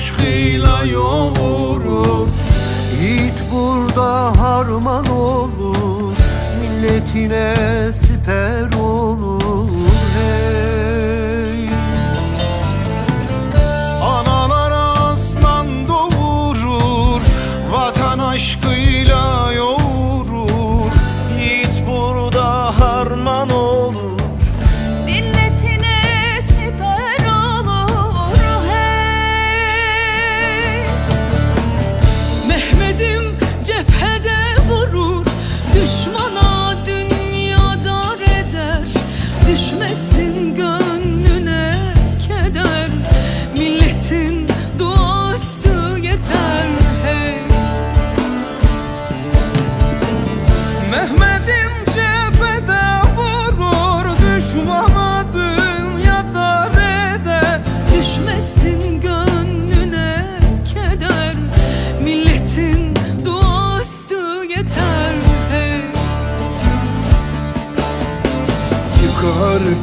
aşkıyla yoğurur Yiğit burada harman olur. Milletine siper düşmesin.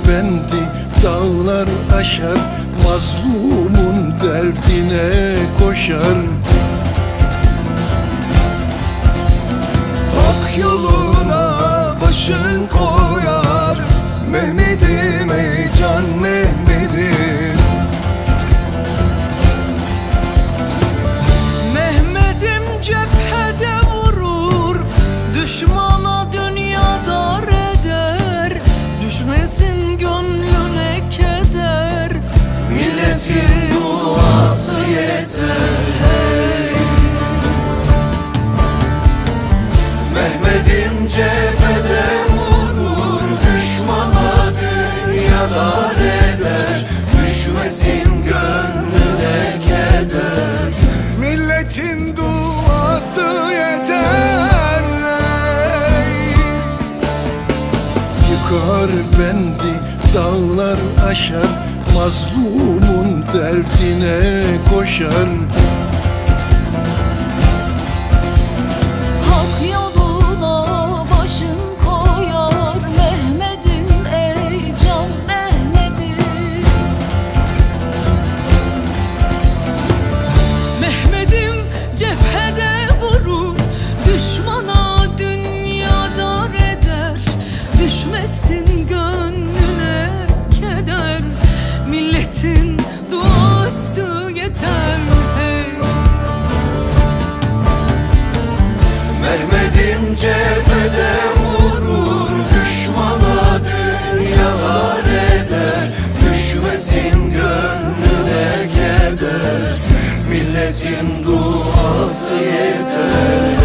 bendi Dağlar aşar Mazlumun derdine koşar. Mehmet'im cephede vurur Düşmana dünya dar eder. Düşmesin gönlüne keder. Milletin duası yeter. Ey. Yıkar bendi dağlar aşar. Mazlumun derdine koşar. Milletin duası yeter.